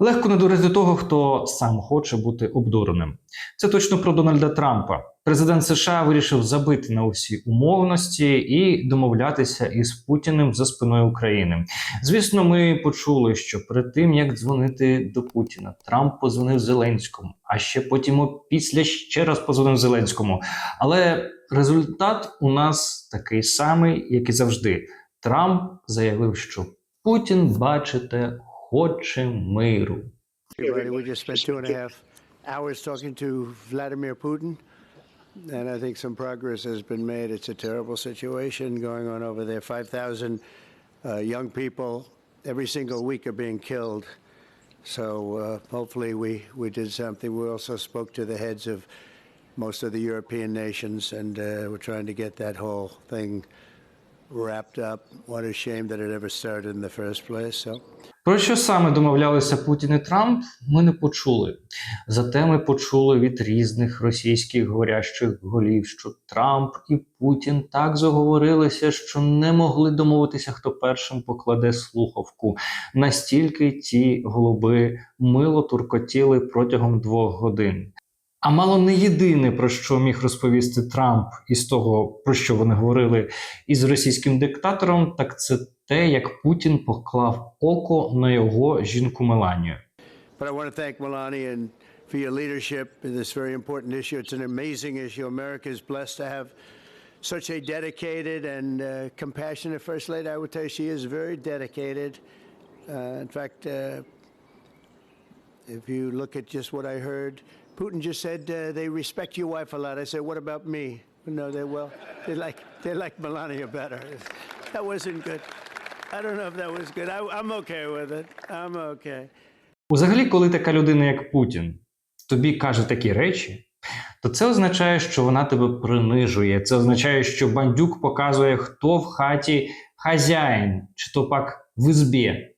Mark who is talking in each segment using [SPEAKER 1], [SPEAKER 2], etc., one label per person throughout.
[SPEAKER 1] Легко надурити до того, хто сам хоче бути обдуреним. Це точно про Дональда Трампа. Президент США вирішив забити на усі умовності і домовлятися із Путіним за спиною України. Звісно, ми почули, що перед тим як дзвонити до Путіна, Трамп позвонив Зеленському, а ще потім після ще раз позвонив Зеленському. Але результат у нас такий самий, як і завжди. Трамп заявив, що Путін, бачите, хоче миру.
[SPEAKER 2] Everybody, we just spent two and a half hours talking to Vladimir Putin, and I think some progress has been made. It's a terrible situation going on over there. 5,000 uh, young people every single week are being killed. So uh, hopefully we, we did something. We also spoke to the heads of most of the European nations, and uh, we're trying to get that whole thing wrapped up. What a shame that it ever started in the first place. So.
[SPEAKER 1] Про що саме домовлялися Путін і Трамп, ми не почули. Зате ми почули від різних російських говорящих голів, що Трамп і Путін так заговорилися, що не могли домовитися, хто першим покладе слухавку. Настільки ті голуби мило туркотіли протягом двох годин. А мало не єдине, про що міг розповісти Трамп із того, про що вони говорили із російським диктатором, так це те, як Путін поклав око на його жінку Меланію.
[SPEAKER 2] Dedicated and uh, compassionate First Lady. I would tell you she is very dedicated. Uh, in fact, uh, if you look at just what I heard, Putin just said uh, they respect your wife a lot. I said, what about me? No, they well, they like they like Melania better. That wasn't good. I don't know if that was good. I, I'm okay with it. I'm okay.
[SPEAKER 1] Узагалі, коли така людина, як Путін, тобі каже такі речі, то це означає, що вона тебе принижує. Це означає, що бандюк показує, хто в хаті хазяїн, чи то пак в ізбі.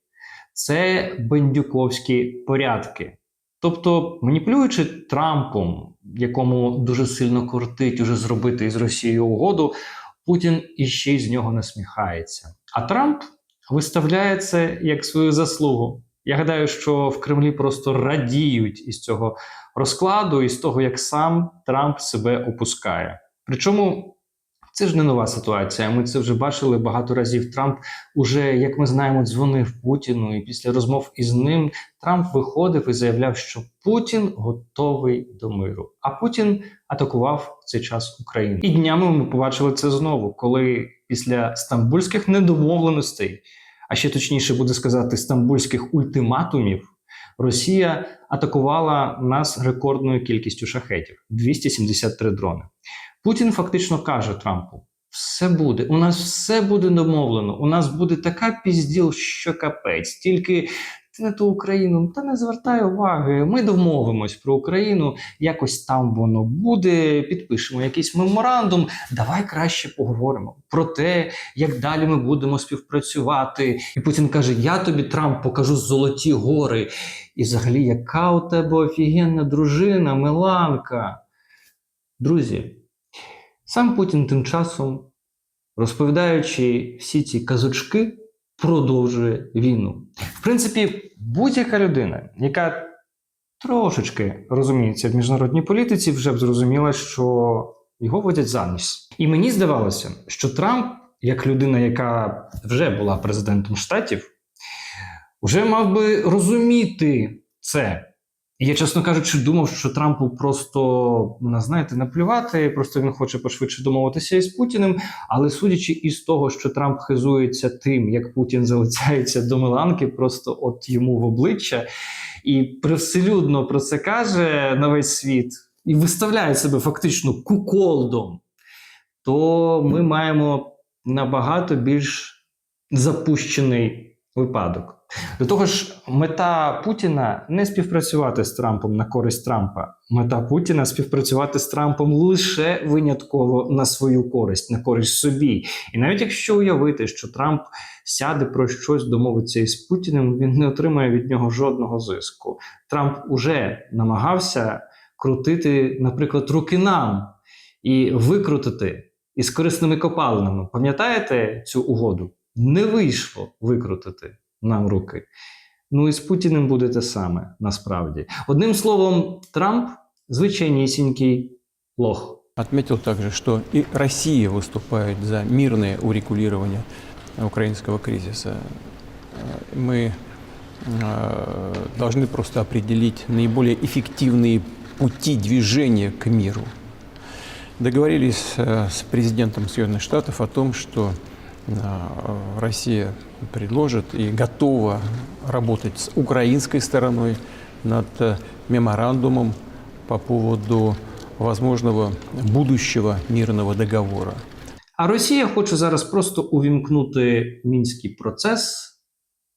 [SPEAKER 1] Це бандюковські порядки. Тобто, маніпулюючи Трампом, якому дуже сильно кортить уже зробити із Росією угоду, Путін іще й з нього насміхається. А Трамп виставляє це як свою заслугу. Я гадаю, що в Кремлі просто радіють із цього розкладу, і з того, як сам Трамп себе опускає. Причому це ж не нова ситуація. Ми це вже бачили багато разів. Трамп уже, як ми знаємо, дзвонив Путіну, і після розмов із ним Трамп виходив і заявляв, що Путін готовий до миру. А Путін атакував в цей час Україну. І днями ми побачили це знову, коли після стамбульських недомовленостей, а ще точніше буде сказати, стамбульських ультиматумів. Росія атакувала нас рекордною кількістю шахетів 273 дрони. Путін фактично каже Трампу: все буде, у нас все буде домовлено. У нас буде така пізділ, що капець. Тільки ти на ту Україну та не звертай уваги. Ми домовимось про Україну. Якось там воно буде. Підпишемо якийсь меморандум. Давай краще поговоримо про те, як далі ми будемо співпрацювати. І Путін каже: Я тобі Трамп покажу золоті гори. І взагалі, яка у тебе офігенна дружина, Меланка. Друзі, сам Путін тим часом, розповідаючи всі ці казочки, продовжує війну. В принципі, будь-яка людина, яка трошечки розуміється в міжнародній політиці, вже б зрозуміла, що його водять за ніс. І мені здавалося, що Трамп, як людина, яка вже була президентом штатів, вже мав би розуміти це. Я, чесно кажучи, думав, що Трампу просто знаєте наплювати, просто він хоче пошвидше домовитися із Путіним. Але судячи із того, що Трамп хизується тим, як Путін залицяється до Миланки, просто от йому в обличчя, і привселюдно про це каже на весь світ, і виставляє себе фактично куколдом, то ми маємо набагато більш запущений випадок. До того ж, мета Путіна не співпрацювати з Трампом на користь Трампа. Мета Путіна співпрацювати з Трампом лише винятково на свою користь, на користь собі. І навіть якщо уявити, що Трамп сяде про щось домовиться із Путіним, він не отримає від нього жодного зиску. Трамп уже намагався крутити, наприклад, руки нам і викрутити із корисними копалинами. Пам'ятаєте цю угоду? Не вийшло викрутити нам руки. Ну і з Путіним буде те саме насправді. Одним словом, Трамп звичайнісінький лох.
[SPEAKER 3] Отметил также, что и Россия выступает за мирное урегулирование украинского кризиса. Э, Мы э, должны просто определить наиболее эффективные пути движения к миру. Договорились э, с президентом Соединенных Штатов о том, что э, Россия предложит и готова работать с украинской стороной над э, меморандумом по поводу возможного будущего мирного договора.
[SPEAKER 1] А Росія хоче зараз просто увімкнути мінський процес,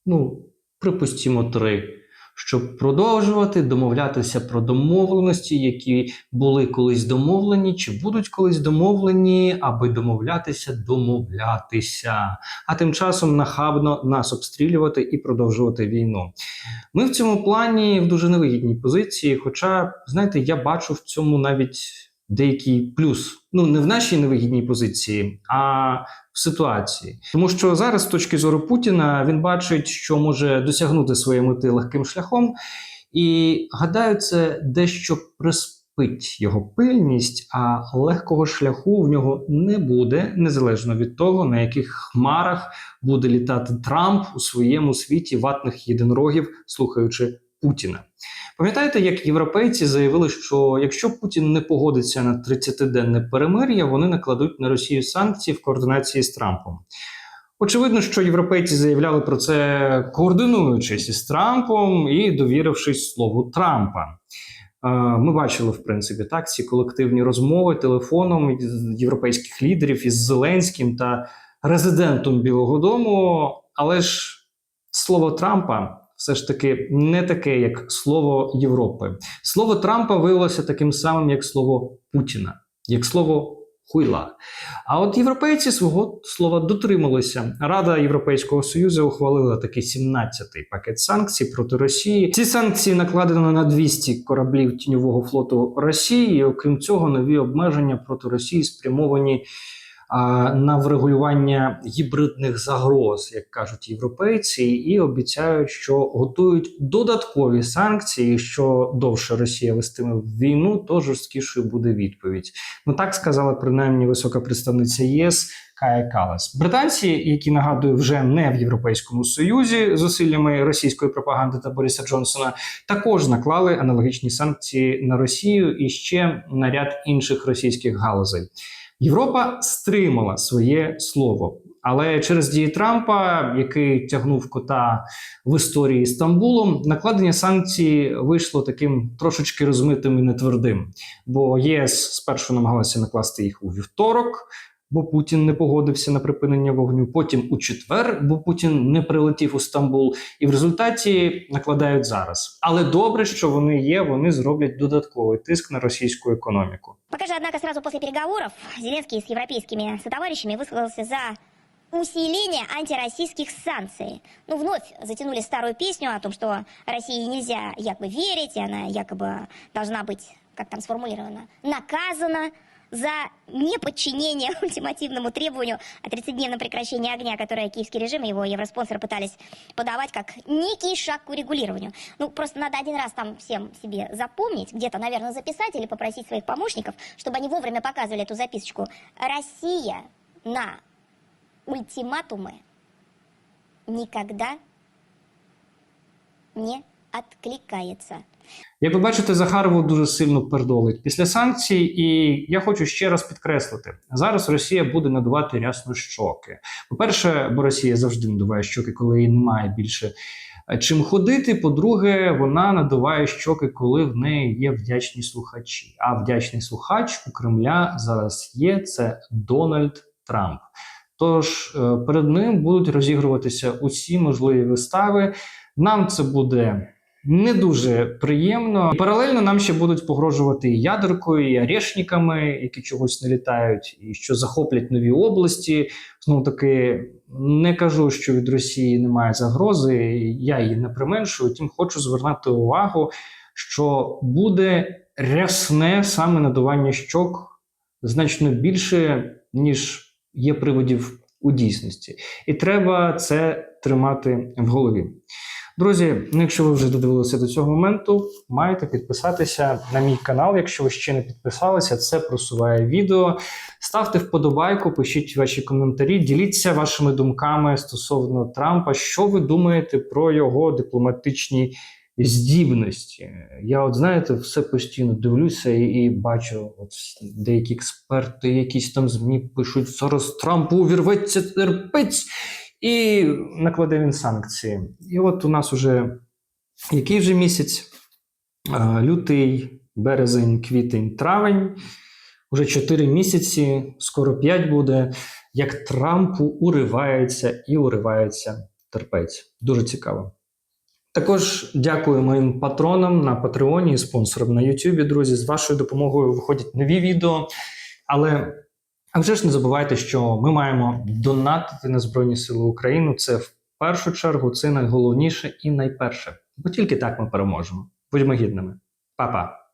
[SPEAKER 1] ну, припустімо, три, щоб продовжувати домовлятися про домовленості, які були колись домовлені, чи будуть колись домовлені, аби домовлятися, домовлятися, а тим часом нахабно нас обстрілювати і продовжувати війну. Ми в цьому плані в дуже невигідній позиції. Хоча, знаєте, я бачу в цьому навіть деякий плюс. Ну, не в нашій невигідній позиції, а в ситуації. Тому що зараз, з точки зору Путіна, він бачить, що може досягнути своєї мети легким шляхом, і гадаю, це дещо приспить його пильність, а легкого шляху в нього не буде, незалежно від того, на яких хмарах буде літати Трамп у своєму світі ватних єдинорогів, слухаючи Путіна. Пам'ятаєте, як європейці заявили, що якщо Путін не погодиться на 30-денне перемир'я, вони накладуть на Росію санкції в координації з Трампом. Очевидно, що європейці заявляли про це, координуючись із Трампом і довірившись слову Трампа. Е, Ми бачили, в принципі, так ці колективні розмови телефоном європейських лідерів із Зеленським та резидентом Білого Дому. Але ж слово Трампа все ж таки не таке, як слово Європи. Слово Трампа виявилося таким самим, як слово Путіна, як слово хуйла. А от європейці свого слова дотрималися. Рада Європейського Союзу ухвалила такий 17-й пакет санкцій проти Росії. Ці санкції накладено на 200 кораблів тіньового флоту Росії. І, окрім цього, нові обмеження проти Росії спрямовані на врегулювання гібридних загроз, як кажуть європейці, і обіцяють, що готують додаткові санкції. Що довше Росія вестиме війну, то жорсткішою буде відповідь. Ну так сказала принаймні висока представниця ЄС. Кая Калас. Британці, які нагадую, вже не в Європейському Союзі зусиллями російської пропаганди та Бориса Джонсона, також наклали аналогічні санкції на Росію і ще на ряд інших російських галузей. Європа стримала своє слово. Але через дії Трампа, який тягнув кота в історії Стамбулом, накладення санкцій вийшло таким трошечки розмитим і нетвердим. Бо ЄС спершу намагалася накласти їх у вівторок, бо Путін не погодився на припинення вогню. Потім у четвер, бо Путін не прилетів у Стамбул, і в результаті накладають зараз. Але добре, що вони є, вони зроблять додатковий тиск на російську економіку.
[SPEAKER 4] Пока же, однако, сразу после переговоров Зеленский с европейскими сотоварищами высказался за усиление антироссийских санкций. Ну, вновь затянули старую песню о том, что России нельзя якобы верить, и она якобы должна быть, как там сформулировано, наказана За неподчинение ультимативному требованию о 30-дневном прекращении огня, которое киевский режим и его евроспонсоры пытались подавать как некий шаг к урегулированию. Ну, просто надо один раз там всем себе запомнить, где-то, наверное, записать или попросить своих помощников, чтобы они вовремя показывали эту записочку. Россия на ультиматумы никогда не откликается.
[SPEAKER 1] Як ви бачите, Захарову дуже сильно пердолить після санкцій, і я хочу ще раз підкреслити: зараз Росія буде надувати рясно щоки. По-перше, бо Росія завжди надуває щоки, коли їй немає більше е, чим ходити. По-друге, вона надуває щоки, коли в неї є вдячні слухачі. А вдячний слухач у Кремля зараз є це Дональд Трамп. Тож е, перед ним будуть розігруватися усі можливі вистави. Нам це буде не дуже приємно. Паралельно нам ще будуть погрожувати і ядеркою, і орешниками, які чогось не літають, і що захоплять нові області. Знову таки не кажу, що від Росії немає загрози. Я її не применшую. Тим хочу звернути увагу, що буде рясне саме надування щок значно більше, ніж є приводів у дійсності, і треба це тримати в голові. Друзі, ну якщо ви вже додивилися до цього моменту, маєте підписатися на мій канал. Якщо ви ще не підписалися, це просуває відео. Ставте вподобайку, пишіть ваші коментарі, діліться вашими думками стосовно Трампа. Що ви думаєте про його дипломатичні здібності? Я, от знаєте, все постійно дивлюся і, і бачу, от деякі експерти, якісь там змі пишуть зараз Трампу увірветься терпець. І накладе він санкції. І от у нас уже який вже місяць? Лютий, березень, квітень, травень. Уже 4 місяці, скоро 5 буде. Як Трампу уривається і уривається терпець. Дуже цікаво. Також дякую моїм патронам на Патреоні і спонсорам на Ютубі. Друзі, з вашою допомогою виходять нові відео. Але а вже ж не забувайте, що ми маємо донатити на Збройні Сили України. Це в першу чергу, це найголовніше і найперше. Бо тільки так ми переможемо. Будьмо гідними. Па-па!